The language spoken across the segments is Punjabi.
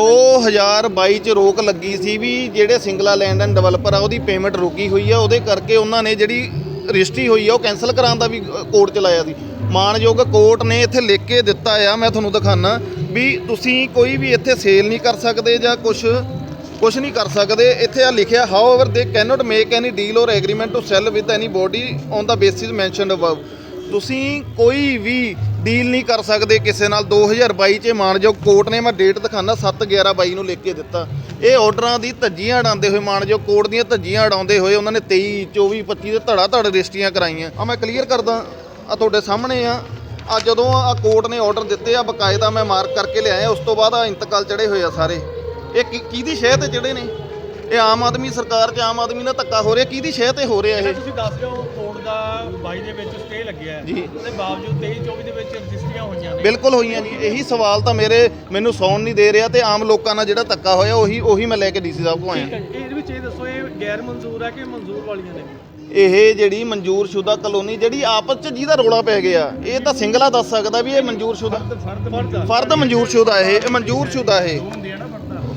2022 ਚ ਰੋਕ ਲੱਗੀ ਸੀ ਵੀ ਜਿਹੜੇ ਸਿੰਗਲਾ ਲੈਂਡ ਐਂਡ ਡਿਵੈਲਪਰ ਆ, ਉਹਦੀ ਪੇਮੈਂਟ ਰੁਕੀ ਹੋਈ ਆ। ਉਹਦੇ ਕਰਕੇ ਉਹਨਾਂ ਨੇ ਜਿਹੜੀ ਰਜਿਸਟਰੀ ਹੋਈ ਆ, ਉਹ ਕੈਨਸਲ ਕਰਾਉਣ ਦਾ ਵੀ ਕੋਰਟ 'ਚ ਲਾਇਆ ਸੀ। ਮਾਨਯੋਗ ਕੋਰਟ ਨੇ ਇੱਥੇ ਲਿਖ ਕੇ ਦਿੱਤਾ ਆ, ਮੈਂ ਤੁਹਾਨੂੰ ਦਿਖਾਣਾ ਵੀ ਤੁਸੀਂ ਕੋਈ ਵੀ ਇੱਥੇ ਸੇਲ ਨਹੀਂ ਕਰ ਸਕਦੇ ਜਾਂ ਕੁਝ ਕੁਝ ਨਹੀਂ ਕਰ ਸਕਦੇ। ਇੱਥੇ ਆ ਲਿਖਿਆ however they cannot make any deal or agreement to sell with anybody on the basis mentioned above ਤੁਸੀਂ ਕੋਈ ਵੀ ਡੀਲ ਨਹੀਂ ਕਰ ਸਕਦੇ ਕਿਸੇ ਨਾਲ। 2022 ਚ ਮਾਨਯੋਗ ਕੋਰਟ ਨੇ ਮੈਂ ਡੇਟ ਦਿਖਾਣਾ 7/11/22 ਨੂੰ ਲਿਖ ਕੇ ਦਿੱਤਾ। ਇਹ ਆਰਡਰਾਂ ਦੀ ਧੱਜੀਆਂ ਉਡਾਉਂਦੇ ਹੋਏ, ਮਾਨਯੋਗ ਕੋਰਟ ਦੀਆਂ ਧੱਜੀਆਂ ਉਡਾਉਂਦੇ ਹੋਏ ਉਹਨਾਂ ਨੇ 23 24 25 ਦੇ ਧੜਾ ਧੜ ਰਜਿਸਟਰੀਆਂ ਕਰਾਈਆਂ। ਆ ਮੈਂ ਕਲੀਅਰ ਕਰਦਾ, ਆ ਤੁਹਾਡੇ ਸਾਹਮਣੇ ਆ। ਆ ਜਦੋਂ ਆ ਕੋਰਟ ਨੇ ਆਰਡਰ ਦਿੱਤੇ, ਆ ਬਕਾਇਦਾ ਮੈਂ ਮਾਰਕ ਕਰਕੇ ਲਿਆਇਆ, ਉਸ ਤੋਂ ਬਾਅਦ ਆ ਇੰਤਕਾਲ ਚੜੇ ਹੋਏ ਆ ਸਾਰੇ। ਇਹ ਕੀ- ਕਿਹਦੀ ਸ਼ਹਿ ਤੇ ਜਿਹੜੇ ਨੇ? ਇਹ ਆਮ ਆਦਮੀ ਸਰਕਾਰ 'ਚ ਆਮ ਆਦਮੀ ਨਾਲ ਧੱਕਾ ਹੋ ਰਿਹਾ ਕਿਹਦੀ ਸ਼ਹਿ ਤੇ ਹੋ ਰਿਹਾ ਇਹ? ਤੁਸੀਂ ਦੱਸ ਹੋ ਕੋਰਟ ਦਾ 22 ਦੇ ਵਿੱਚ ਸਟੇ ਲੱਗਿਆ ਹੈ। ਜੀ। ਉਹਦੇ ਬਾਵਜੂਦ 23 24 ਦੇ ਵਿੱਚ ਰਜਿਸਟਰੀਆਂ ਹੋਈਆਂ ਨੇ। ਬਿਲਕੁਲ ਹੋਈਆਂ ਜੀ। ਇਹੀ ਸਵਾਲ ਤਾਂ ਮੇਰੇ ਮੈਨੂੰ ਸੌਣ ਨਹੀਂ ਦੇ ਰਿਹਾ ਤੇ ਆਮ ਲੋਕਾਂ ਨਾਲ ਜਿਹੜਾ ਧੱਕਾ ਹੋਇਆ ਉਹੀ ਉਹੀ ਮੈਂ ਲੈ ਕੇ ਡੀਸੀ ਸਾਹਿਬ ਕੋ ਠੀਕ ਆਇਆ ਹੈ ਜੀ। ਇਹਦੇ ਵਿੱਚ ਇਹ ਦੱਸੋ ਇਹ ਗੈਰ ਮਨਜ਼ੂਰ ਹੈ ਕਿ ਮਨਜ਼ੂਰ ਵਾਲੀਆਂ ਨੇ? ਇਹ ਜਿਹੜੀ ਮਨਜ਼ੂਰਸ਼ੁਦਾ ਕਲੋਨੀ ਜਿਹੜੀ ਆਪਸ ਚ ਜਿਹਦਾ ਰੋਲਾ ਪੈ ਗਿਆ ਇਹ ਤਾਂ ਸਿੰਗਲਾ ਦੱਸ ਸਕਦਾ ਵੀ ਇਹ ਮਨਜ਼ੂਰਸ਼ੁਦਾ। ਫਰਦ ਫਰਦ ਮਨਜ਼ੂਰਸ਼ੁਦਾ ਇਹ ਇਹ ਮਨਜ਼ੂਰਸ਼ੁਦਾ ਇਹ। ਹੁੰਦੀ ਹੈ ਨਾ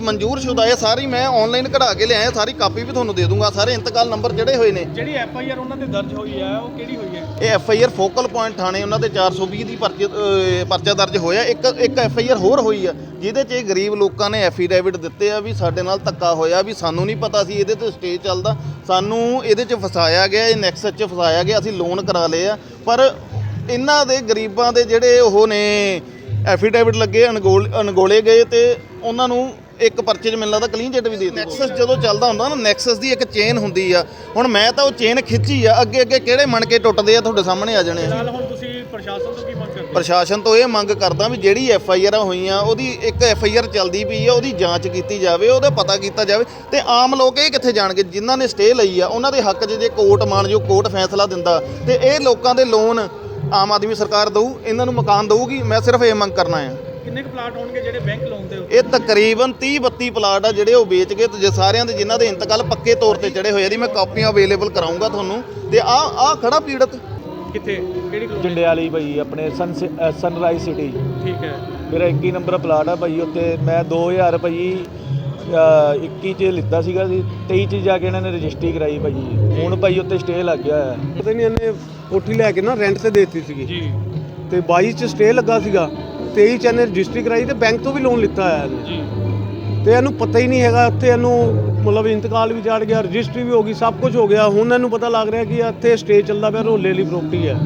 ਫਰਦਾ ਮਨਜ਼ੂਰਸ਼ੁਦਾ ਇਹ ਸਾਰੀ ਮੈਂ ਆਨਲਾਈਨ ਕਢਾ ਕੇ ਲਿਆਇਆ ਸਾਰੀ ਕਾਪੀ ਵੀ ਤੁਹਾਨੂੰ ਦੇ ਦੂੰਗਾ ਸਾਰੇ ਇੰਤਕਾਲ ਨੰਬਰ ਜਿਹੜੇ ਹੋਏ ਨੇ। ਜਿਹੜੀ ਐਫ ਆਈ ਆਰ ਉਹਨਾਂ ਤੇ ਦਰਜ ਹੋਈ ਹੈ ਉਹ ਕਿਹੜੀ ਹੋਈ ਹੈ? ਇਹ F I R focal point ਥਾਣੇ ਉਹਨਾਂ ਦੇ 420 ਦੀ ਪਰਚੇ ਅਹ, ਪਰਚਾ ਦਰਜ ਹੋਇਆ। ਇੱਕ ਇੱਕ ਐਫ ਆਈ ਆਰ ਹੋਰ ਹੋਈ ਆ ਜਿਹਦੇ 'ਚ ਇਹ ਗਰੀਬ ਲੋਕਾਂ ਨੇ ਐਫੀਡੈਵਿਟ ਦਿੱਤੇ ਆ ਵੀ ਸਾਡੇ ਨਾਲ ਧੱਕਾ ਹੋਇਆ ਵੀ ਸਾਨੂੰ ਨਹੀਂ ਪਤਾ ਸੀ ਇਹਦੇ ਤੇ ਸਟੇ ਚੱਲਦਾ। ਸਾਨੂੰ ਇਹਦੇ 'ਚ ਫਸਾਇਆ ਗਿਆ ਇਹ ਨੈਕਸਸ 'ਚ ਫਸਾਇਆ ਗਿਆ ਅਸੀਂ ਲੋਨ ਕਰਾ ਲਏ ਆ। ਪਰ ਇਹਨਾਂ ਦੇ ਗਰੀਬਾਂ ਦੇ ਜਿਹੜੇ ਉਹ ਨੇ ਐਫੀਡੈਵਿਟ ਲੱਗੇ ਅਣਗੋਲ ਅਣਗੋਲੇ ਗਏ ਤੇ ਉਹਨਾਂ ਨੂੰ ਇੱਕ ਪਰਚੇ 'ਚ ਮੈਨੂੰ ਲੱਗਦਾ ਕਲੀਨ ਚਿੱਟ ਵੀ ਦੇ ਦਿੱਤੀ। ਨੈਕਸਸ ਜਦੋਂ ਚੱਲਦਾ ਹੁੰਦਾ ਨਾ ਨੈਕਸਸ ਦੀ ਇੱਕ ਚੇਨ ਹੁੰਦੀ ਆ। ਹੁਣ ਮੈਂ ਤਾਂ ਉਹ ਚੇਨ ਖਿੱਚੀ ਆ। ਅੱਗੇ ਅੱਗੇ ਕਿਹੜੇ ਮਣ ਕੇ ਟੁੱਟਦੇ ਆ ਤੁਹਾਡੇ ਸਾਹਮਣੇ ਆ ਜਾਣੇ ਆ। ਨਾਲ ਹੁਣ ਤੁਸੀਂ ਪ੍ਰਸ਼ਾਸਨ ਤੋਂ ਕੀ ਮੰਗ ਕਰਦੇ ਹੋ? ਪ੍ਰਸ਼ਾਸਨ ਤੋਂ ਇਹ ਮੰਗ ਕਰਦਾ ਵੀ ਜਿਹੜੀ ਐਫ ਆਈ ਆਰ ਹੋਈਆਂ ਉਹਦੀ ਇੱਕ ਐਫ ਆਈ ਆਰ ਚੱਲਦੀ ਪਈ ਆ ਉਹਦੀ ਜਾਂਚ ਕੀਤੀ ਜਾਵੇ ਉਹਦਾ ਪਤਾ ਕੀਤਾ ਜਾਵੇ। ਤੇ ਆਮ ਲੋਕ ਇਹ ਕਿੱਥੇ ਜਾਣਗੇ? ਜਿਨ੍ਹਾਂ ਨੇ ਸਟੇ ਲਈ ਆ ਉਹਨਾਂ ਦੇ ਹੱਕ 'ਚ ਜੇ ਕੋਰਟ ਮਾਨਯੋਗ ਕੋਰਟ ਫੈਸਲਾ ਦਿੰਦਾ ਤੇ ਇਹ ਲੋਕਾਂ ਦੇ ਲੋਨ ਆਮ ਆਦਮੀ ਸਰਕਾਰ ਦਊ ਇਹਨਾਂ ਨੂੰ ਮਕਾਨ ਦਊਗੀ। ਮੈਂ ਸਿਰਫ ਇਹ ਮੰਗ ਕਰਨਾ ਆ। ਕਿੰਨੇ ਕੁ ਪਲਾਟ ਹੋਣਗੇ ਜਿਹੜੇ ਬੈਂਕ ਲੋਨ ਤੇ ਉੱਤੇ? ਇਹ ਤਕਰੀਬਨ 30 32 ਪਲਾਟ ਆ ਜਿਹੜੇ ਉਹ ਵੇਚ ਗਏ ਤੇ ਜੇ ਸਾਰਿਆਂ ਦੇ ਜਿਨ੍ਹਾਂ ਦੇ ਇੰਤਕਾਲ ਪੱਕੇ ਤੌਰ ਤੇ ਚੜੇ ਹੋਏ ਆ ਦੀ ਮੈਂ ਕਾਪੀਆਂ ਅਵੇਲੇਬਲ ਕਰਾਉਂਗਾ ਤੁਹਾਨੂੰ। ਤੇ ਆ ਆ ਖੜਾ ਪੀੜਤ? ਕਿੱਥੇ? ਕਿਹੜੀ ਕਲੋਨੀ ਜੰਡਿਆਲੀ ਭਾਈ ਆਪਣੇ ਸਨ ਸਨਰਾਈਜ਼ ਸਿਟੀ ਠੀਕ ਹੈ। ਮੇਰਾ 21 ਨੰਬਰ ਪਲਾਟ ਆ ਭਾਈ ਉੱਤੇ ਮੈਂ 2000 ਭਾਈ ਅ, 21 ਚ ਲਿੱਤਾ ਸੀਗਾ ਸੀ 23 ਚ ਜਾ ਕੇ ਇਹਨਾਂ ਨੇ ਰਜਿਸਟਰੀ ਕਰਾਈ ਭਾਈ ਹੁਣ ਭਾਈ ਉੱਤੇ ਸਟੇ ਲੱਗ ਗਿਆ ਹੈ ਪਤਾ ਨਹੀਂ ਇਹਨੇ ਕੋਠੀ ਲੈ ਕੇ ਨਾ ਰੈਂਟ ਤੇ ਦੇਤੀ ਸੀਗੀ। ਜੀ। ਤੇ 22 ਚ ਸਟੇ ਲੱਗਾ ਸੀਗਾ। 23 ਚ ਇਹਨੇ ਰਜਿਸਟਰੀ ਕਰਾਈ ਤੇ ਬੈਂਕ ਤੋਂ ਵੀ ਲੋਨ ਲਿੱਤਾ ਹੋਇਆ ਇਹਨੇ। ਜੀ। ਤੇ ਇਹਨੂੰ ਪਤਾ ਹੀ ਨਹੀਂ ਹੈਗਾ ਉੱਥੇ ਇਹਨੂੰ ਮਤਲਬ ਇੰਤਕਾਲ ਵੀ ਚੜ ਗਿਆ ਰਜਿਸਟਰੀ ਵੀ ਹੋ ਗਈ ਸਭ ਕੁਝ ਹੋ ਗਿਆ। ਹੁਣ ਇਹਨੂੰ ਪਤਾ ਲੱਗ ਰਿਹਾ ਕਿ ਇੱਥੇ ਸਟੇ ਚੱਲਦਾ ਪਿਆ ਰੋਲੇ ਵਾਲੀ ਪ੍ਰਾਪਰਟੀ ਹੈ।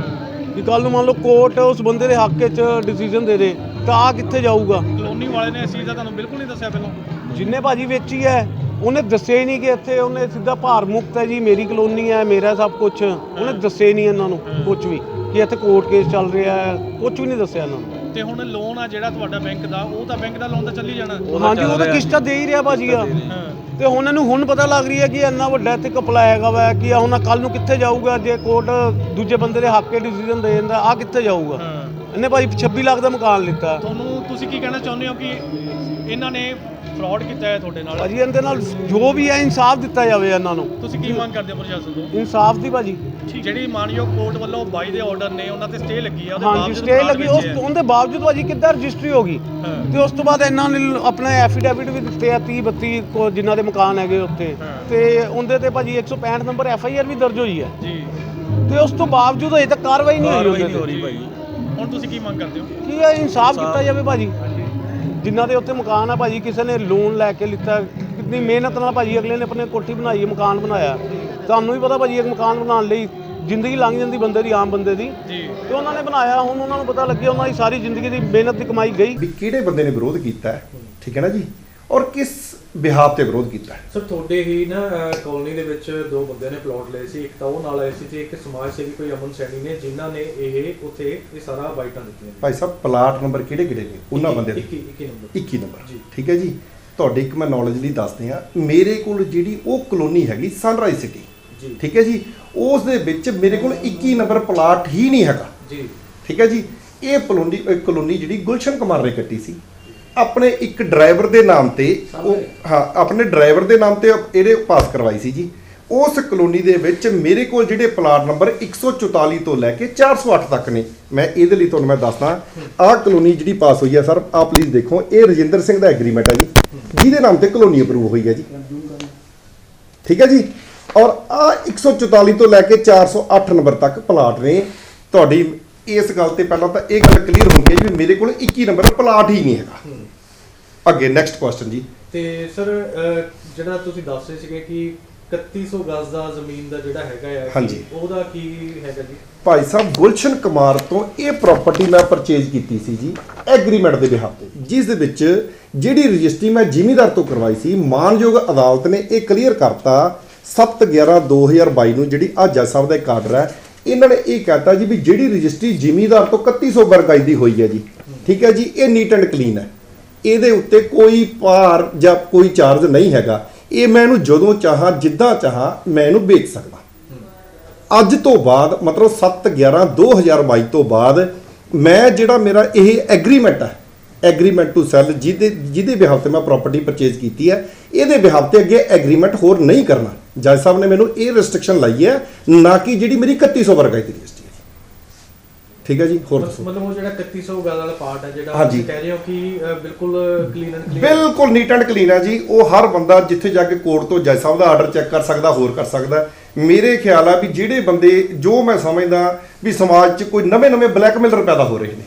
ਕਿ ਕੱਲ ਨੂੰ ਮੰਨ ਲਓ ਕੋਰਟ ਉਸ ਬੰਦੇ ਦੇ ਹੱਕ 'ਚ ਡਿਸੀਜਨ ਦੇ ਦੇ ਤਾਂ ਆ ਕਿੱਥੇ ਜਾਊਗਾ? ਕਲੋਨੀ ਵਾਲੇ ਨੇ ਇਸ ਚੀਜ਼ ਦਾ ਤੁਹਾਨੂੰ ਬਿਲਕੁਲ ਨਹੀਂ ਦੱਸਿਆ ਪਹਿਲਾਂ। ਜਿੰਨੇ ਭਾਜੀ ਵੇਚੀ ਹੈ ਉਹਨੇ ਦੱਸਿਆ ਹੀ ਨਹੀਂ ਕਿ ਇੱਥੇ ਉਹਨੇ ਸਿੱਧਾ ਭਾਰ ਮੁਕਤ ਹੈ ਜੀ ਮੇਰੀ ਕਲੋਨੀ ਹੈ ਮੇਰਾ ਸਭ ਕੁਝ ਉਹਨੇ ਦੱਸਿਆ ਹੀ ਨਹੀਂ ਇਹਨਾਂ ਨੂੰ ਕੁਝ ਵੀ ਕਿ ਇੱਥੇ ਕੋਰਟ ਕੇਸ ਚੱਲ ਰਿਹਾ ਹੈ ਕੁਝ ਵੀ ਨਹੀਂ ਦੱਸਿਆ ਇਹਨਾਂ ਨੂੰ। ਤੇ ਹੁਣ ਲੋਨ ਆ ਜਿਹੜਾ ਤੁਹਾਡਾ ਬੈਂਕ ਦਾ ਉਹ ਤਾਂ ਬੈਂਕ ਦਾ ਲੋਨ ਤਾਂ ਚੱਲੀ ਜਾਣਾ। ਹਾਂਜੀ ਉਹ ਤਾਂ ਕਿਸ਼ਤਾਂ ਦੇ ਹੀ ਰਿਹਾ ਭਾਜੀ ਆ। ਤੇ ਹੁਣ ਇਹਨੂੰ ਹੁਣ ਪਤਾ ਲੱਗ ਰਹੀ ਹੈ ਕਿ ਇੰਨਾ ਵੱਡਾ ਇੱਥੇ ਕਪਲਾ ਹੈਗਾ ਵਾ ਕਿ ਆ ਹੁਣ ਕੱਲ ਨੂੰ ਕਿੱਥੇ ਜਾਊਗਾ ਜੇ ਕੋਰਟ ਦੂਜੇ ਬੰਦੇ ਦੇ ਹੱਕ ਡਿਸੀਜਨ ਦੇ ਦਿੰਦਾ ਆ ਕਿੱਥੇ ਜਾਊਗਾ? ਹਾਂ। ਇਹਨੇ ਭਾਜੀ 26 ਲੱਖ ਦਾ ਮਕਾਨ ਲਿੱਤਾ। ਤੁਹਾਨੂੰ ਤੁਸੀਂ ਕੀ ਕਹਿਣਾ ਚਾਹੁੰਦੇ ਹੋ ਕਿ ਇਹਨਾਂ ਨੇ ਫਰਾਡ ਕੀਤਾ ਹੈ ਤੁਹਾਡੇ ਨਾਲ? ਭਾਜੀ ਇਹਦੇ ਨਾਲ ਜੋ ਵੀ ਹੈ ਇਨਸਾਫ ਦਿੱਤਾ ਜਾਵੇ ਇਹਨਾਂ ਨੂੰ। ਤੁਸੀਂ ਕੀ ਮੰਗ ਕਰਦੇ ਹੋ ਪ੍ਰਸ਼ਾਸਨ ਤੋਂ? ਇਨਸਾਫ ਦੀ ਭਾਜੀ। ਜਿਹੜੀ ਮਾਨਯੋਗ ਕੋਰਟ ਵੱਲੋਂ 22 ਦੇ ਆਰਡਰ ਨੇ ਉਹਨਾਂ ਤੇ ਸਟੇ ਲੱਗੀ ਆ ਉਹਦੇ ਹਾਂਜੀ ਬਾਵਜੂਦ ਸਟੇ ਲੱਗੀ। ਉਸ। ਉਹਦੇ ਬਾਵਜੂਦ ਭਾਜੀ ਕਿੱਦਾਂ ਰਜਿਸਟਰੀ ਹੋ ਗਈ? ਤੇ ਉਸ ਤੋਂ ਬਾਅਦ ਇਹਨਾਂ ਨੇ ਆਪਣੇ ਐਫੀਡੈਵਿਟ ਵੀ ਦਿੱਤੇ ਆ 30 32 ਕੋ ਜਿਨ੍ਹਾਂ ਦੇ ਮਕਾਨ ਹੈਗੇ ਉੱਤੇ। ਤੇ ਉਹਦੇ ਤੇ ਭਾਜੀ 165 ਨੰਬਰ ਐਫ ਆਈ ਆਰ ਵੀ ਦਰਜ ਹੋਈ ਹੈ। ਜੀ। ਤੇ ਉਸ ਤੋਂ ਬਾਵਜੂਦ ਅਜੇ ਤੱਕ ਕਾਰਵਾਈ ਨਹੀਂ ਹੋਈ ਉਹਦੇ ਤੇ। ਭਾਈ ਹੁਣ ਤੁਸੀਂ ਕੀ ਮੰਗ ਕਰਦੇ ਹੋ? ਕੀ ਇਹ ਇਨਸਾਫ ਕੀਤਾ ਜਾਵੇ ਭਾਜੀ। ਜਿਨ੍ਹਾਂ ਦੇ ਉੱਤੇ ਮਕਾਨ ਆ ਭਾਜੀ ਕਿਸੇ ਨੇ ਲੋਨ ਲੈ ਕੇ ਲਿੱਤਾ। ਕਿੰਨੀ ਮਿਹਨਤ ਨਾਲ ਭਾਜੀ ਅਗਲੇ ਨੇ ਆਪਣੇ ਕੋਠੀ ਬਣਾਈ ਮਕਾਨ ਬਣਾਇਆ। ਤੁਹਾਨੂੰ ਵੀ ਪਤਾ ਭਾਜੀ ਇੱਕ ਮਕਾਨ ਬਣਾਉਣ ਲਈ ਜ਼ਿੰਦਗੀ ਲੰਘ ਜਾਂਦੀ ਬੰਦੇ ਦੀ ਆਮ ਬੰਦੇ ਦੀ। ਜੀ। ਤੇ ਉਹਨਾਂ ਨੇ ਬਣਾਇਆ ਹੁਣ ਉਹਨਾਂ ਨੂੰ ਪਤਾ ਲੱਗਿਆ ਉਹਨਾਂ ਦੀ ਸਾਰੀ ਜ਼ਿੰਦਗੀ ਦੀ ਮਿਹਨਤ ਦੀ ਕਮਾਈ ਗਈ। ਵੀ ਕਿਹੜੇ ਬੰਦੇ ਨੇ ਵਿਰੋਧ ਕੀਤਾ ਹੈ? ਠੀਕ ਹੈ ਨਾ ਜੀ? ਔਰ ਕਿਸ ਬਿਹਾਫ ਤੇ ਵਿਰੋਧ ਕੀਤਾ ਹੈ? ਸਰ ਤੁਹਾਡੇ ਹੀ ਨਾ ਕਲੋਨੀ ਦੇ ਵਿੱਚ ਦੋ ਬੰਦਿਆਂ ਨੇ ਪਲਾਟ ਲਏ ਸੀ ਇੱਕ ਤਾਂ ਉਹ ਨਾਲ ਆਏ ਸੀ ਤੇ ਇੱਕ ਸਮਾਜ ਸੇਵੀ ਕੋਈ ਅਮਨ ਸੈਣੀ ਨੇ ਜਿਨ੍ਹਾਂ ਨੇ ਇਹ ਉੱਥੇ ਇਹ ਸਾਰਾ ਬਾਈਟਾਂ ਦਿੱਤੀਆਂ ਭਾਈ ਸਾਹਿਬ ਪਲਾਟ ਨੰਬਰ ਕਿਹੜੇ ਕਿਹੜੇ ਨੇ? ਉਹਨਾਂ ਬੰਦੇ ਦੇ। 21 21 ਨੰਬਰ 21 ਨੰਬਰ ਜੀ। ਠੀਕ ਹੈ ਜੀ? ਤੁਹਾਡੇ ਇੱਕ ਮੈਂ ਨੌਲੇਜ ਲਈ ਦੱਸਦੇ ਆ ਮੇਰੇ ਕੋਲ ਜਿਹੜੀ ਉਹ ਕਲੋਨੀ ਹੈਗੀ ਸਨਰਾਈਜ਼ ਸਿਟੀ ਠੀਕ ਹੈ ਜੀ? ਉਸ ਦੇ ਵਿੱਚ ਮੇਰੇ ਕੋਲ 21 ਨੰਬਰ ਪਲਾਟ ਹੀ ਨਹੀਂ ਹੈਗਾ। ਜੀ। ਠੀਕ ਹੈ ਜੀ? ਇਹ ਕਲੋਨੀ ਕਲੋਨੀ ਜਿਹੜੀ ਗੁਲਸ਼ਨ ਕੁਮਾਰ ਨੇ ਕੱਟੀ ਸੀ। ਆਪਣੇ ਇੱਕ ਡਰਾਈਵਰ ਦੇ ਨਾਮ ਤੇ ਉਹ ਹਾਂ ਆਪਣੇ ਡਰਾਈਵਰ ਦੇ ਨਾਮ ਤੇ ਇਹਦੇ ਪਾਸ ਕਰਵਾਈ ਸੀ ਜੀ। ਉਸ ਕਲੋਨੀ ਦੇ ਵਿੱਚ ਮੇਰੇ ਕੋਲ ਜਿਹੜੇ ਪਲਾਟ ਨੰਬਰ 144 ਤੋਂ ਲੈ ਕੇ 408 ਤੱਕ ਨੇ। ਮੈਂ ਇਹਦੇ ਲਈ ਤੁਹਾਨੂੰ ਮੈਂ ਦੱਸਦਾ ਆਹ ਕਲੋਨੀ ਜਿਹੜੀ ਪਾਸ ਹੋਈ ਹੈ ਸਰ ਆਹ ਪਲੀਜ਼ ਦੇਖੋ ਇਹ ਰਜਿੰਦਰ ਸਿੰਘ ਦਾ ਐਗਰੀਮੈਂਟ ਹੈ ਜੀ। ਜਿਹਦੇ ਨਾਮ ਤੇ ਕਲੋਨੀ ਅਪਰੂਵ ਹੋਈ ਹੈ ਜੀ। ਠੀਕ ਹੈ ਜੀ? ਔਰ ਆ 144 ਤੋਂ ਲੈ ਕੇ 408 ਨੰਬਰ ਤੱਕ ਪਲਾਟ ਨੇ। ਤੁਹਾਡੀ ਇਸ ਗੱਲ ਤੇ ਪਹਿਲਾਂ ਤਾਂ ਇਹ ਗੱਲ ਕਲੀਅਰ ਹੈ ਜੀ ਵੀ ਮੇਰੇ ਕੋਲ 21 ਨੰਬਰ ਪਲਾਟ ਹੀ ਨਹੀਂ ਹੈਗਾ। ਅੱਗੇ ਨੈਕਸਟ ਕੁਐਸਚਨ ਜੀ। ਤੇ ਸਰ ਜਿਹੜਾ ਤੁਸੀਂ ਦੱਸ ਰਹੇ ਸੀਗੇ ਕਿ 3100 ਗਜ਼ ਦਾ ਜ਼ਮੀਨ ਦਾ ਜਿਹੜਾ ਹੈਗਾ ਆ ਹਾਂਜੀ। ਉਹਦਾ ਕੀ ਹੈਗਾ ਜੀ? ਭਾਈ ਸਾਹਿਬ ਗੁਲਸ਼ਨ ਕੁਮਾਰ ਤੋਂ ਇਹ ਪ੍ਰਾਪਰਟੀ ਮੈਂ ਪਰਚੇਜ਼ ਕੀਤੀ ਸੀ ਜੀ ਐਗਰੀਮੈਂਟ ਦੇ ਬਿਹਾਫ ਤੇ। ਜਿਸ ਦੇ ਵਿੱਚ ਜਿਹੜੀ ਰਜਿਸਟਰੀ ਮੈਂ ਜ਼ਿਮੀਦਾਰ ਤੋਂ ਕਰਵਾਈ ਸੀ ਮਾਨਯੋਗ ਅਦਾਲਤ ਨੇ ਇਹ ਕਲੀਅਰ ਕਰਤਾ 7/11/2022 ਨੂੰ ਜਿਹੜੀ ਆਜ਼ਾ ਸਾਹਿਬ ਦਾ ਇੱਕ ਆਰਡਰ ਹੈ, ਇਹਨਾਂ ਨੇ ਇਹ ਕਹਤਾ ਜੀ ਵੀ ਜਿਹੜੀ ਰਜਿਸਟਰੀ ਜ਼ਿਮੀਦਾਰ ਤੋਂ 3100 ਵਰਗਾਈ ਦੀ ਹੋਈ ਹੈ ਜੀ। ਠੀਕ ਹੈ ਜੀ, ਇਹ ਨੀਟ ਐਂਡ ਕਲੀਨ ਹੈ। ਇਹਦੇ ਉੱਤੇ ਕੋਈ ਭਾਰ ਜਾਂ ਕੋਈ ਚਾਰਜ ਨਹੀਂ ਹੈਗਾ। ਇਹ ਮੈਂ ਇਹਨੂੰ ਜਦੋਂ ਚਾਹਾਂ, ਜਿੱਦਾਂ ਚਾਹਾਂ, ਮੈਂ ਇਹਨੂੰ ਵੇਚ ਸਕਦਾ। ਅੱਜ ਤੋਂ ਬਾਅਦ, ਮਤਲਬ 7 11 2022 ਤੋਂ ਬਾਅਦ, ਮੈਂ ਜਿਹੜਾ ਮੇਰਾ ਇਹ ਐਗਰੀਮੈਂਟ ਹੈ ਐਗਰੀਮੈਂਟ ਟੂ ਸੈਲ ਜਿਹਦੇ ਜਿਹਦੇ ਬਿਹਾਫ ਤੇ ਮੈਂ ਪ੍ਰਾਪਰਟੀ ਪਰਚੇਜ਼ ਕੀਤੀ ਹੈ ਇਹਦੇ ਬਿਹਾਫ ਤੇ ਅੱਗੇ ਐਗਰੀਮੈਂਟ ਹੋਰ ਨਹੀਂ ਕਰਨਾ। ਜੱਜ ਸਾਹਿਬ ਨੇ ਮੈਨੂੰ ਇਹ ਰੈਸਟ੍ਰਿਕਸ਼ਨ ਲਾਈ ਹੈ ਨਾ ਕਿ ਜਿਹੜੀ ਮੇਰੀ 3100 ਵਰਗਾਈ ਦੀ ਰਜਿਸਟਰੀ ਹੈ ਠੀਕ ਹੈ ਜੀ? ਹੋਰ ਦੱਸੋ। ਮਤਲਬ ਉਹ ਜਿਹੜਾ 3100 ਗਜ਼ ਵਾਲਾ ਪਾਰਟ ਹੈ ਜਿਹੜਾ। ਤੁਸੀਂ ਕਹਿ ਰਹੇ ਹੋ ਕਿ ਬਿਲਕੁਲ ਕਲੀਨ ਐਂਡ ਕਲੀਨ ਬਿਲਕੁਲ ਨੀਟ ਐਂਡ ਕਲੀਨ ਹੈ ਜੀ। ਉਹ ਹਰ ਬੰਦਾ ਜਿੱਥੇ ਜਾ ਕੇ ਕੋਰਟ ਤੋਂ ਜੱਜ ਸਾਹਿਬ ਦਾ ਆਰਡਰ ਚੈੱਕ ਕਰ ਸਕਦਾ ਹੋਰ ਕਰ ਸਕਦਾ। ਮੇਰੇ ਖਿਆਲ ਆ ਵੀ ਜਿਹੜੇ ਬੰਦੇ ਜੋ ਮੈਂ ਸਮਝਦਾ ਵੀ ਸਮਾਜ 'ਚ ਕੋਈ ਨਵੇਂ-ਨਵੇਂ ਬਲੈਕਮੇਲਰ ਪੈਦਾ ਹੋ ਰਹੇ ਨੇ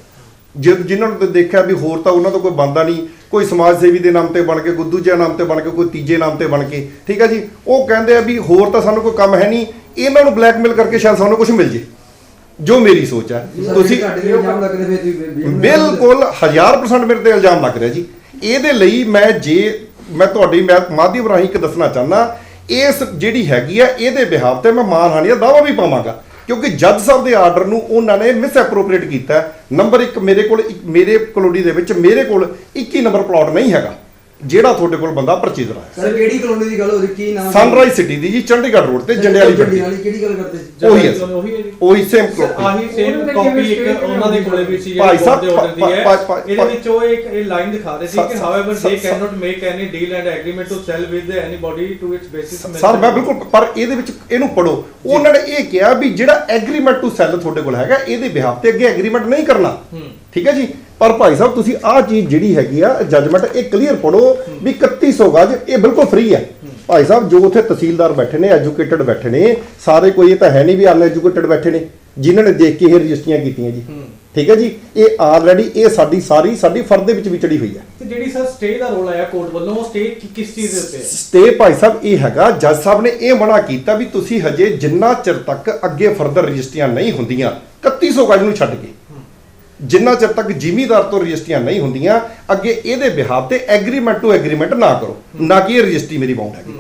ਜਿ- ਜਿਨ੍ਹਾਂ ਨੂੰ ਤੇ ਦੇਖਿਆ ਵੀ ਹੋਰ ਤਾਂ ਉਹਨਾਂ ਤੋਂ ਕੋਈ ਬੰਦਾ ਨਹੀਂ ਕੋਈ ਸਮਾਜ ਸੇਵੀ ਦੇ ਨਾਮ ਤੇ ਬਣ ਕੇ ਕੋਈ ਦੂਜੇ ਨਾਮ ਤੇ ਬਣ ਕੇ ਕੋਈ ਤੀਜੇ ਨਾਮ ਤੇ ਬਣ ਕੇ ਠੀਕ ਹੈ ਜੀ? ਉਹ ਕਹਿੰਦੇ ਆ ਵੀ ਹੋਰ ਤਾਂ ਸਾਨੂੰ ਕੋਈ ਕੰਮ ਹੈ ਨਹੀਂ ਇਹਨਾਂ ਨੂੰ ਬਲੈਕਮੇਲ ਕਰਕੇ ਸ਼ਾਇਦ ਸਾਨੂੰ ਕੁਝ ਮਿਲ ਜੇ। ਜੋ ਮੇਰੀ ਸੋਚ ਹੈ ਤੁਸੀਂ ਬਿਲਕੁਲ 1000% ਮੇਰੇ ਤੇ ਇਲਜ਼ਾਮ ਲੱਗ ਰਿਹਾ ਜੀ। ਇਹਦੇ ਲਈ ਮੈਂ ਜੇ ਮੈਂ ਤੁਹਾਡੀ ਮੈਂ ਮਾਧਿਅਮ ਰਾਹੀਂ ਇੱਕ ਦੱਸਣਾ ਚਾਹਨਾ ਇਸ ਜਿਹੜੀ ਹੈਗੀ ਆ ਇਹਦੇ ਬਿਹਾਫ ਤੇ ਮੈਂ ਮਾਨਹਾਨੀ ਦਾ ਦਾਅਵਾ ਵੀ ਪਾਵਾਂਗਾ। ਕਿਉਂਕਿ ਜੱਜ ਸਾਹਿਬ ਦੇ ਆਰਡਰ ਨੂੰ ਉਹਨਾਂ ਨੇ ਮਿਸ ਐਪਰੋਪਰੀਏਟ ਕੀਤਾ ਨੰਬਰ 1 ਮੇਰੇ ਕੋਲ ਇੱਕ- ਮੇਰੇ ਕਲੋਨੀ ਦੇ ਵਿੱਚ ਮੇਰੇ ਕੋਲ 21 ਨੰਬਰ ਪਲਾਟ ਨਹੀਂ ਹੈਗਾ। ਜਿਹੜਾ ਤੁਹਾਡੇ ਕੋਲ ਬੰਦਾ ਪਰਚੇਜ਼ਰ ਹੈ ਸਰ ਕਿਹੜੀ ਕਲੋਨੀ ਦੀ ਗੱਲ ਹੋ ਰਹੀ? ਕੀ ਨਾਮ ਸਨਰਾਈਜ਼ ਸਿਟੀ ਦੀ ਜੀ ਚੰਡੀਗੜ੍ਹ ਰੋਡ ਤੇ ਜੰਡਿਆਲੀ ਜੰਡਿਆਲੀ ਪੱਟੀ ਕਿਹੜੀ ਗੱਲ ਕਰਦੇ? ਸੀ ਉਹੀ ਹੈ ਉਹੀ ਹੈ ਜੀ। ਉਹੀ ਸੇਮ ਸਰ, ਆਹੀ ਸੇਮ ਕਾਪੀ ਇੱਕ ਉਹਨਾਂ ਦੇ ਕੋਲੇ ਵੀ ਸੀ ਭਾਈ ਜਿਹੜੀ ਸਾਹਿਬ, ਕੋਰਟ ਦੇ ਆਰਡਰ ਦੀ ਹੈ। ਭਾਈ- ਭਾਈ- ਇਹਦੇ ਵਿੱਚ ਉਹ ਇੱਕ ਇਹ ਲਾਈਨ ਦਿਖਾ ਰਹੇ ਸੀ ਕਿ sir- however sir- they sir- can not make any deal and agreement to sell with anybody to its basis sir ਮੈਂ ਬਿਲਕੁਲ ਪਰ ਇਹਦੇ ਵਿੱਚ ਇਹਨੂੰ ਪੜੋ ਉਹਨਾਂ ਨੇ ਇਹ ਕਿਹਾ ਵੀ ਜਿਹੜਾ ਐਗਰੀਮੈਂਟ ਟੂ ਸੈਲ ਤੁਹਾਡੇ ਕੋਲ ਹੈਗਾ ਇਹਦੇ ਬਿਹਾਫ ਤੇ ਅੱਗੇ ਐਗਰੀਮੈਂਟ ਨਹੀਂ ਕਰਨਾ। ਠੀਕ ਹੈ ਜੀ? ਪਰ ਭਾਈ ਸਾਹਿਬ ਤੁਸੀਂ ਆਹ ਚੀਜ਼ ਜਿਹੜੀ ਹੈਗੀ ਆ ਜੱਜਮੈਂਟ ਇਹ ਕਲੀਅਰ ਪੜੋ ਵੀ 3100 ਗਜ ਇਹ ਬਿਲਕੁਲ ਫ੍ਰੀ ਹੈ ਭਾਈ ਸਾਹਿਬ ਜੋ ਉੱਥੇ ਤਹਿਸੀਲਦਾਰ ਬੈਠੇ ਨੇ ਐਜੂਕੇਟਡ ਬੈਠੇ ਨੇ ਸਾਰੇ ਕੋਈ ਇਹ ਤਾਂ ਹੈ ਨਹੀਂ ਵੀ ਅਨਐਜੂਕੇਟਡ ਬੈਠੇ ਨੇ ਜਿਨ੍ਹਾਂ ਨੇ ਦੇਖ ਕੇ ਇਹ ਰਜਿਸਟਰੀਆਂ ਕੀਤੀਆਂ ਜੀ। ਠੀਕ ਹੈ ਜੀ? ਇਹ ਆਲਰੇਡੀ ਇਹ ਸਾਡੀ ਸਾਰੀ ਸਾਡੀ ਫਰਦ ਦੇ ਵਿੱਚ ਵਿਚੜੀ ਹੋਈ ਹੈ। ਤੇ ਜਿਹੜੀ ਸਰ ਸਟੇ ਦਾ ਰੋਲ ਆਇਆ ਕੋਰਟ ਵੱਲੋਂ ਉਹ ਸਟੇ ਕਿਸ ਚੀਜ਼ ਦੇ ਉੱਤੇ ਹੈ? ਸਟੇ ਭਾਈ ਸਾਹਿਬ ਇਹ ਹੈਗਾ ਜੱਜ ਸਾਹਿਬ ਨੇ ਇਹ ਮਨਾ ਕੀਤਾ ਵੀ ਤੁਸੀਂ ਹਜੇ ਜਿੰਨਾ ਚਿਰ ਤੱਕ ਅੱਗੇ ਫਰਦਰ ਰਜਿਸਟਰੀਆਂ ਨਹੀਂ ਹੁੰਦੀਆਂ 3100 ਗਜ ਨੂੰ ਛੱਡ ਕੇ। ਜਿੰਨਾ ਚਿਰ ਤੱਕ ਜ਼ਿਮੀਦਾਰ ਤੋਂ ਰਜਿਸਟਰੀਆਂ ਨਹੀਂ ਹੁੰਦੀਆਂ ਅੱਗੇ ਇਹਦੇ ਬਿਹਾਫ ਤੇ ਐਗਰੀਮੈਂਟ ਟੂ ਐਗਰੀਮੈਂਟ ਨਾ ਕਰੋ। ਨਾ ਕਿ ਇਹ ਰਜਿਸਟਰੀ ਮੇਰੀ ਬਾਉਂਡ ਹੈਗੀ।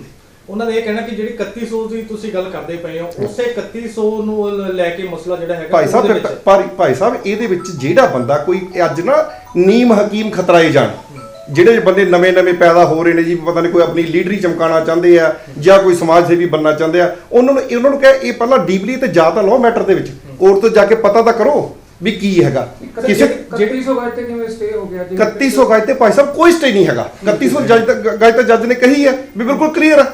ਉਹਨਾਂ ਦਾ ਇਹ ਕਹਿਣਾ ਕਿ ਜਿਹੜੀ 3100 ਦੀ ਤੁਸੀਂ ਗੱਲ ਕਰਦੇ ਪਏ ਹੋ ਉਸੇ 3100 ਨੂੰ ਲ- ਕੇ ਮਸਲਾ ਜਿਹੜਾ ਹੈਗਾ ਭਾਈ ਸਾਹਿਬ ਪਰ ਭਾਈ ਸਾਹਿਬ ਇਹਦੇ ਵਿੱਚ ਜਿਹੜਾ ਬੰਦਾ ਕੋਈ ਅੱਜ ਨਾ ਨੀਮ ਹਕੀਮ ਖਤਰਾਏ ਜਾਣ ਜਿਹੜੇ ਬੰਦੇ ਨਵੇਂ ਨਵੇਂ ਪੈਦਾ ਹੋ ਰਹੇ ਨੇ ਜੀ ਪਤਾ ਨਹੀਂ ਕੋਈ ਆਪਣੀ ਲੀਡਰੀ ਚਮਕਾਉਣਾ ਚਾਹੁੰਦੇ ਆ ਜਾਂ ਕੋਈ ਸਮਾਜ ਸੇਵੀ ਬਣਨਾ ਚਾਹੁੰਦੇ ਆ ਉਹਨਾਂ ਨੂੰ ਉਹਨਾਂ ਨੂੰ ਕਹੇ ਇਹ ਪਹਿਲਾਂ ਡੀਪਲੀ ਤੇ ਜਾ ਤਾਂ ਲਓ ਮੈਟਰ ਦੇ ਵਿੱਚ। ਕੋਰਟ ਤੋਂ ਜਾ ਕੇ ਪਤਾ ਤਾਂ ਕਰੋ। ਵੀ ਕੀ ਹੈਗਾ? ਕਿਸੇ 3100 ਗਜ ਤੇ ਕਿਵੇਂ ਸਟੇ ਹੋ ਗਿਆ? 3100 ਗਜ ਤੇ ਭਾਈ ਸਾਹਿਬ ਕੋਈ ਸਟੇ ਨਹੀਂ ਹੈਗਾ। 3100 ਜੱਜ ਗਜ ਤਾਂ ਜੱਜ ਨੇ ਕਹੀ ਹੈ ਵੀ ਬਿਲਕੁਲ ਕਲੀਅਰ ਹੈ।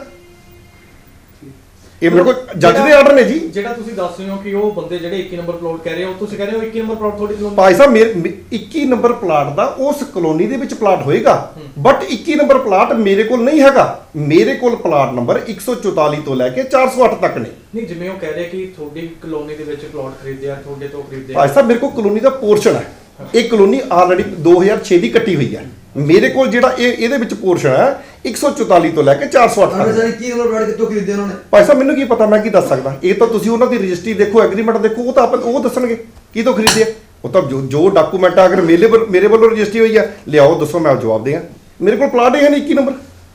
ਇਹ ਮੇਰੇ ਕੋਲ ਜੱਜ ਦੇ ਆਰਡਰ ਨੇ ਜੀ। ਜਿਹੜਾ ਤੁਸੀਂ ਦੱਸ ਰਹੇ ਹੋ ਕਿ ਉਹ ਬੰਦੇ ਜਿਹੜੇ 21 ਨੰਬਰ ਪਲਾਟ ਕਹਿ ਰਹੇ ਹੋ ਤੁਸੀਂ ਕਹਿ ਰਹੇ ਹੋ 21 ਨੰਬਰ ਪਲਾਟ ਤੁਹਾਡੀ ਜ਼ਮੀਨ ਭਾਈ ਸਾਹਿਬ ਮੇਰੇ ਮੇ- 21 ਨੰਬਰ ਪਲਾਟ ਦਾ ਉਸ ਕਲੋਨੀ ਦੇ ਵਿੱਚ ਪਲਾਟ ਹੋਏਗਾ। ਬਟ 21 ਨੰਬਰ ਪਲਾਟ ਮੇਰੇ ਕੋਲ ਨਹੀਂ ਹੈਗਾ। ਮੇਰੇ ਕੋਲ ਪਲਾਟ ਨੰਬਰ 144 ਤੋਂ ਲੈ ਕੇ 408 ਤੱਕ ਨੇ। ਨਹੀਂ ਜਿਵੇਂ ਉਹ ਕਹਿ ਰਹੇ ਕਿ ਤੁਹਾਡੀ ਕਲੋਨੀ ਦੇ ਵਿੱਚ ਪਲਾਟ ਖਰੀਦਿਆ ਤੁਹਾਡੇ ਤੋਂ ਖਰੀਦਿਆ। ਭਾਈ ਸਾਹਿਬ ਮੇਰੇ ਕੋਲ ਕਲੋਨੀ ਦਾ ਪੋਰਸ਼ਨ ਹੈ। ਇਹ ਕਲੋਨੀ ਆਲਰੇਡੀ 2006 ਦੀ ਕੱਟੀ ਹੋਈ ਹੈ। ਮੇਰੇ ਕੋਲ ਜਿਹੜਾ ਇਹ ਇਹਦੇ ਵਿੱਚ ਪੋਰਸ਼ਨ ਹੈ 144 ਤੋਂ ਲੈ ਕੇ 408 ਅਰੇ ਤੱਕ ਸਰ ਕੀ ਨੰਬਰ ਪਲਾਟ ਕਿੱਥੋਂ ਖਰੀਦੇ ਉਹਨਾਂ ਨੇ? ਭਾਈ ਸਾਹਿਬ ਮੈਨੂੰ ਕੀ ਪਤਾ ਮੈਂ ਕੀ ਦੱਸ ਸਕਦਾ? ਇਹ ਤਾਂ ਤੁਸੀਂ ਉਹਨਾਂ ਦੀ ਰਜਿਸਟਰੀ ਦੇਖੋ ਐਗਰੀਮੈਂਟ ਦੇਖੋ ਉਹ ਤਾਂ ਆਪ ਉਹ ਦੱਸਣਗੇ ਕੀ ਤੋਂ ਖਰੀਦਿਆ ਉਹ ਤਾਂ ਜੋ ਜੋ ਡਾਕੂਮੈਂਟ ਅਗਰ ਮੇਰੇ ਵੱਲ- ਮੇਰੇ ਵੱਲੋਂ ਰਜਿਸਟਰੀ ਹੋਈ ਹੈ ਲਿਆਓ ਦੱਸੋ ਮੈਂ ਜਵਾਬ ਦੇਵਾਂ। ਮੇਰੇ ਕੋਲ ਪਲਾਟ ਹੀ ਹੈ ਨਹੀਂ 21 ਨੰਬਰ